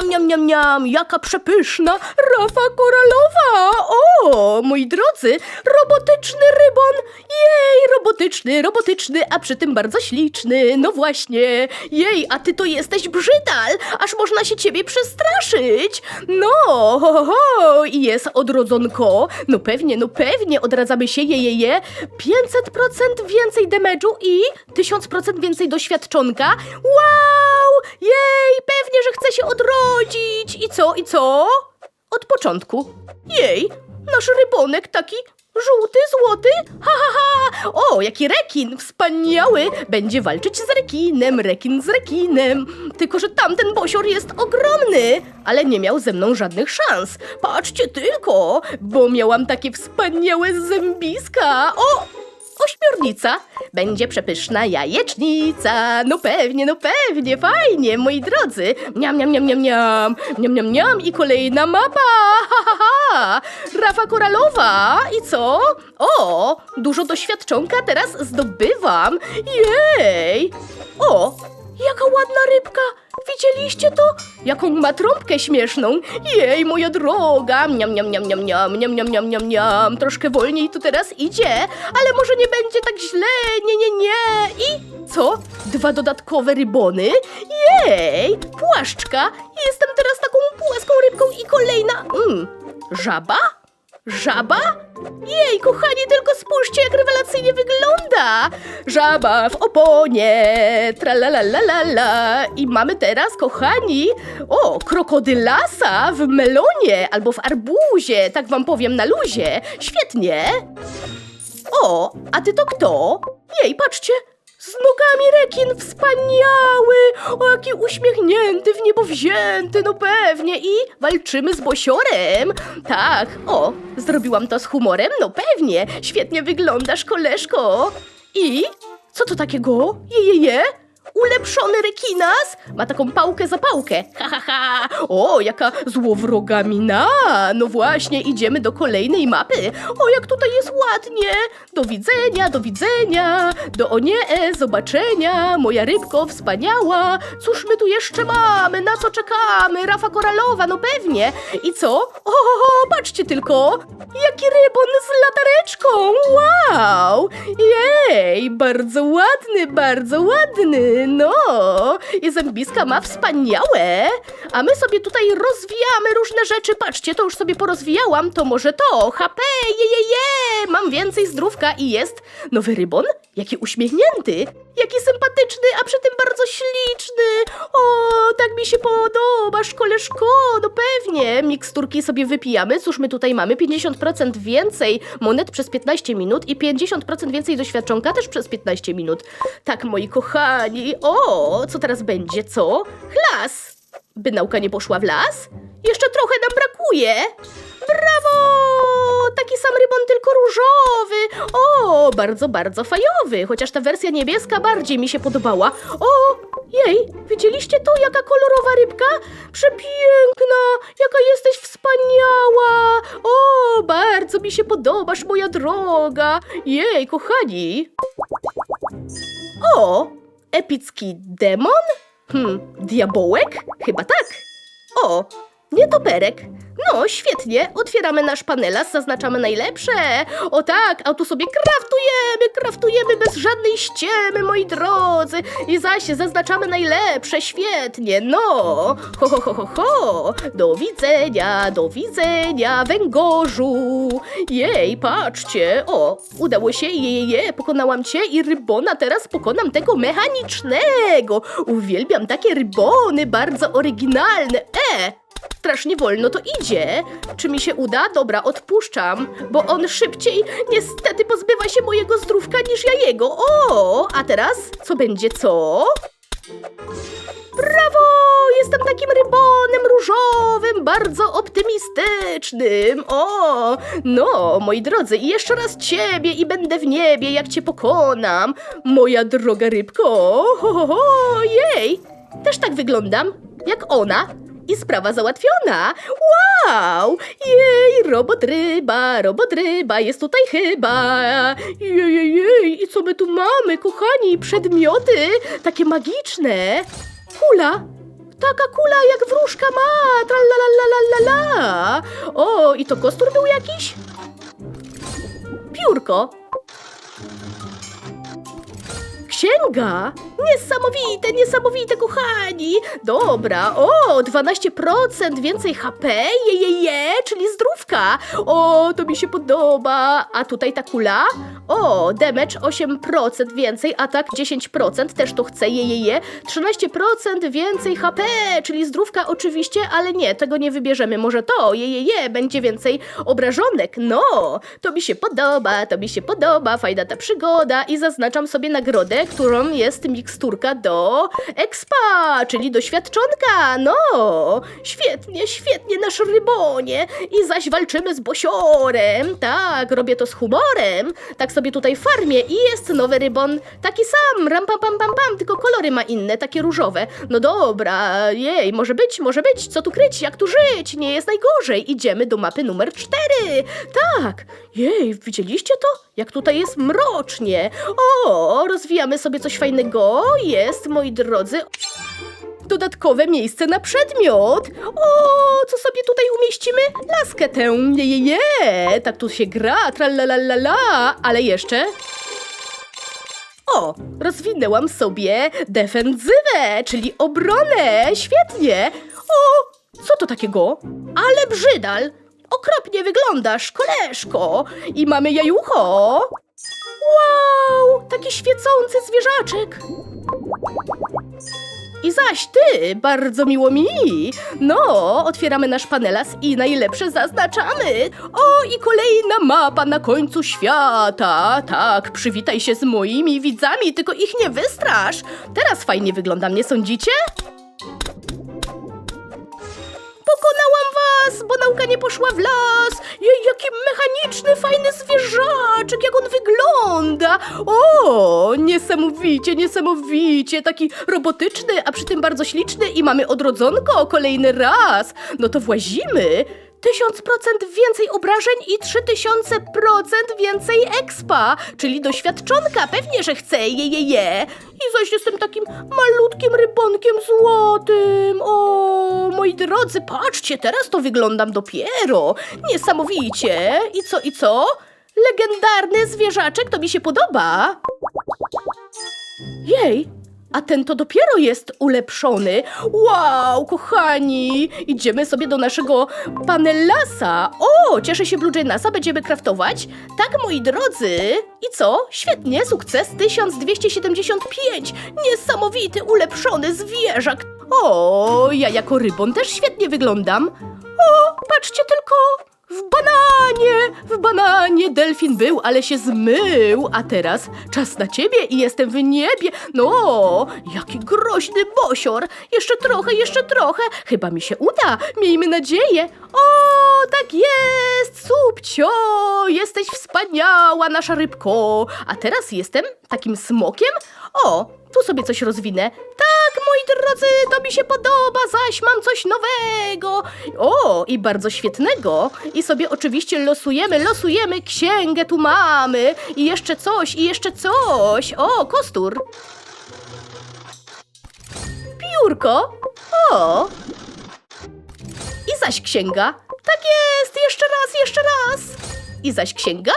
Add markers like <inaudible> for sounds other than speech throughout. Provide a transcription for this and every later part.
niam, niam, niam, niam, jaka przepyszna Rafa Koralowa! O, moi drodzy, robotyczny rybon! Jej, robotyczny, robotyczny, a przy tym bardzo śliczny. No właśnie, jej, a ty to jesteś brzydal, aż można się ciebie przestraszyć. No, ho, ho, i jest odrodzonko. No pewnie, no pewnie, odradzamy się, je, je, je. 500% więcej damage'u i 1000% więcej doświadczonka. Wow! Jej, pewnie, że chce się odrodzić. I co, i co? Od początku. Jej, nasz rybonek taki żółty, złoty. Ha, ha, ha. O, jaki rekin, wspaniały. Będzie walczyć z rekinem, rekin z rekinem. Tylko, że tamten bosior jest ogromny, ale nie miał ze mną żadnych szans. Patrzcie tylko, bo miałam takie wspaniałe zębiska. O, Ośmiornica. Będzie przepyszna jajecznica. No pewnie, no pewnie, fajnie, moi drodzy. Niam, niam, niam, niam, niam. Niam, niam, niam. I kolejna mapa. Ha, ha, ha. Rafa koralowa. I co? O, dużo doświadczonka teraz zdobywam. Jej. O, jaka ładna rybka. Widzieliście to? Jaką ma trąbkę śmieszną. Jej, moja droga. Niam, niam, niam, niam, niam, niam, niam, niam, niam, niam. Troszkę wolniej tu teraz idzie, ale może nie będzie tak źle. Nie, nie, nie. I co? Dwa dodatkowe rybony? Jej, płaszczka. Jestem teraz taką płaską rybką i kolejna... Mm, żaba? Żaba? Jej, kochani, tylko Żaba w oponie, tralalalala. I mamy teraz, kochani, o, krokodylasa w melonie albo w arbuzie, tak wam powiem na luzie. Świetnie! O, a ty to kto? Jej, patrzcie! Z nogami rekin wspaniały! O, jaki uśmiechnięty, w niebo wzięty, no pewnie! I walczymy z bosiorem! Tak, o, zrobiłam to z humorem? No pewnie! Świetnie wyglądasz, koleżko! I co to takiego? Je, je, je? Ulepszony rekinas ma taką pałkę za pałkę. <laughs> Ha, ha, ha. O, jaka złowroga mina. No właśnie, idziemy do kolejnej mapy. O, jak tutaj jest ładnie. Do widzenia, do widzenia. Do o e, zobaczenia. Moja rybko wspaniała. Cóż my tu jeszcze mamy? Na co czekamy? Rafa koralowa, no pewnie. I co? O, patrzcie tylko. Jaki rybon. Wow. Jej, bardzo ładny, bardzo ładny. No, i zębiska ma wspaniałe. A my sobie tutaj rozwijamy różne rzeczy. Patrzcie, to już sobie porozwijałam. To może to. HP, je, je, je. Mam więcej zdrówka i jest nowy rybon. Jaki uśmiechnięty. Jaki sympatyczny, a przy tym bardzo śliczny. O, tak mi się podobasz, koleżko. No pewnie. Miksturki sobie wypijamy. Cóż my tutaj mamy? 50% więcej monet przez 15 minut i 50% więcej doświadczonka też przez 15 minut. Tak, moi kochani. O, co teraz będzie, co? Las. By nauka nie poszła w las? Jeszcze trochę nam brakuje. Brawo! Taki sam rybon, tylko różowy. O, bardzo, bardzo fajowy. Chociaż ta wersja niebieska bardziej mi się podobała. O, jej, widzieliście to? Jaka kolorowa rybka? Przepiękna! Jaka jesteś wspaniała! O, bardzo mi się podobasz, moja droga. Jej, kochani. O, epicki demon? Hmm, diabołek? Chyba tak. O, nietoperek. No, świetnie. Otwieramy nasz panelas, zaznaczamy najlepsze. O tak, a tu sobie kraftujemy, kraftujemy bez żadnej ściemy, moi drodzy. I zaś zaznaczamy najlepsze, świetnie. No, ho, ho, ho, ho, ho. Do widzenia, do widzenia, węgorzu. Jej, patrzcie. O, udało się, je, je, je, pokonałam cię i rybona teraz pokonam tego mechanicznego. Uwielbiam takie rybony, bardzo oryginalne. E! Strasznie wolno to idzie. Czy mi się uda? Dobra, odpuszczam, bo on szybciej niestety pozbywa się mojego zdrówka niż ja jego. O, a teraz co będzie co? Brawo! Jestem takim rybonem różowym, bardzo optymistycznym. O, no, moi drodzy, i jeszcze raz ciebie i będę w niebie, jak cię pokonam. Moja droga rybko. Ho, ho, ho, jej! Też tak wyglądam, jak ona. I sprawa załatwiona! Wow! Jej, robot ryba, robot ryba, jest tutaj chyba! Jej, jej, jej, i co my tu mamy, kochani? Przedmioty takie magiczne! Hula! taka kula jak wróżka ma, tralalalala. O, i to kostur był jakiś? Piórko. Księga! Niesamowite, niesamowite, kochani! Dobra, o, 12% więcej HP, je, je, je, czyli zdrówka. O, to mi się podoba. A tutaj ta kula? O, damage 8% więcej, atak 10%, też to chcę, je, je, je. 13% więcej HP, czyli zdrówka oczywiście, ale nie, tego nie wybierzemy. Może to, je, je, je, będzie więcej obrażonek. No, to mi się podoba, to mi się podoba, fajna ta przygoda i zaznaczam sobie nagrodę, którą jest miksturka do expa, czyli doświadczonka. No, świetnie, świetnie, nasz rybonie. I zaś walczymy z bosiorem. Tak, robię to z humorem. Tak sobie tutaj farmię i jest nowy rybon. Taki sam, ram pam pam pam pam, tylko kolory ma inne, takie różowe. No dobra, jej, może być, może być. Co tu kryć, jak tu żyć? Nie jest najgorzej. Idziemy do mapy numer cztery. Tak, jej, widzieliście to? Jak tutaj jest mrocznie. O, rozwijamy sobie coś fajnego. Jest, moi drodzy, dodatkowe miejsce na przedmiot. O, co sobie tutaj umieścimy? Laskę tę, je, je, je. Tak tu się gra, tralalala, ale jeszcze... O, rozwinęłam sobie defensywę, czyli obronę. Świetnie. O, co to takiego? Ale brzydal. Okropnie wyglądasz, koleżko. I mamy jajucho. Wow, taki świecący zwierzaczek. I zaś ty, bardzo miło mi. No, otwieramy nasz panelas i najlepsze zaznaczamy. O, i kolejna mapa na końcu świata. Tak, przywitaj się z moimi widzami, tylko ich nie wystrasz. Teraz fajnie wyglądam, nie sądzicie? Was, bo nauka nie poszła w las. Jej, jaki mechaniczny, fajny zwierzaczek, jak on wygląda. O, niesamowicie, niesamowicie, taki robotyczny, a przy tym bardzo śliczny i mamy odrodzonko kolejny raz. No to włazimy. 1000% więcej obrażeń i 3000% więcej expa, czyli doświadczonka, pewnie, że chcę, je, je, je. I zaś jestem takim malutkim rybonkiem złotym. O, moi drodzy, patrzcie, teraz to wyglądam dopiero. Niesamowicie. I co, i co? Legendarny zwierzaczek, to mi się podoba. Jej, a ten to dopiero jest ulepszony. Wow, kochani! Idziemy sobie do naszego panelasa. O, cieszę się Blue Nasa, będziemy kraftować. Tak, moi drodzy. I co? Świetnie, sukces 1275. Niesamowity, ulepszony zwierzak. O, ja jako rybon też świetnie wyglądam. O, patrzcie tylko! W bananie! W bananie delfin był, ale się zmył. A teraz czas na ciebie i jestem w niebie. No, jaki groźny bosior. Jeszcze trochę, jeszcze trochę. Chyba mi się uda. Miejmy nadzieję. O, tak jest, subcio. Jesteś wspaniała, nasza rybko. A teraz jestem takim smokiem? O, tu sobie coś rozwinę. Tak, moi drodzy, to mi się podoba, zaś mam coś nowego. O, i bardzo świetnego. I sobie oczywiście losujemy, losujemy, księgę tu mamy. I jeszcze coś, i jeszcze coś. O, kostur. Piórko. O. I zaś księga. Tak jest, jeszcze raz, jeszcze raz. I zaś księga.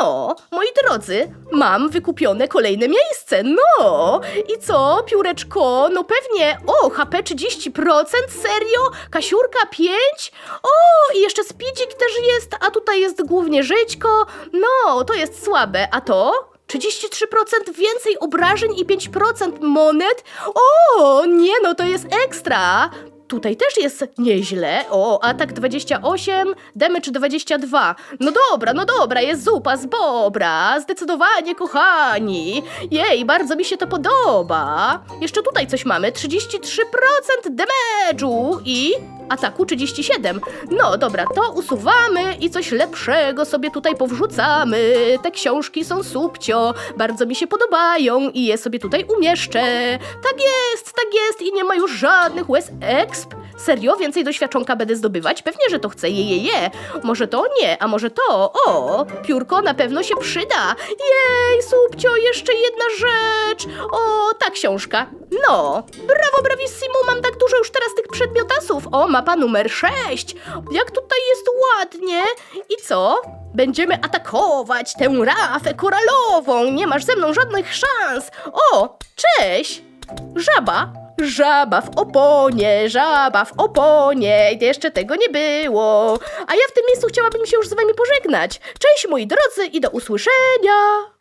No, moi drodzy, mam wykupione kolejne miejsce. No, i co, pióreczko? No pewnie. O, HP 30%, serio? Kasiurka 5? O, i jeszcze speedzik też jest, a tutaj jest głównie żyćko. No, to jest słabe, a to? 33% więcej obrażeń i 5% monet? O, nie no, to jest ekstra! Tutaj też jest nieźle. O, atak 28, damage 22. No dobra, no dobra, jest zupa z bobra. Zdecydowanie, kochani. Jej, bardzo mi się to podoba. Jeszcze tutaj coś mamy. 33% damage'u i ataku 37. No dobra, to usuwamy i coś lepszego sobie tutaj powrzucamy. Te książki są subcio, bardzo mi się podobają i je sobie tutaj umieszczę. Tak jest, tak jest i nie ma już żadnych łez exp. Serio? Więcej doświadczonka będę zdobywać? Pewnie, że to chcę. Je, je, je. Może to nie, a może to. O, piórko na pewno się przyda. Jej, subcio, jeszcze jedna rzecz. O, ta książka. No, brawo, bravissimo, mam tak dużo już teraz tych przedmiotasów. O, mapa numer 6. Jak tutaj jest ładnie. I co? Będziemy atakować tę rafę koralową. Nie masz ze mną żadnych szans. O, cześć. Żaba. Żaba w oponie, żaba w oponie. Jeszcze tego nie było. A ja w tym miejscu chciałabym się już z wami pożegnać. Cześć moi drodzy i do usłyszenia.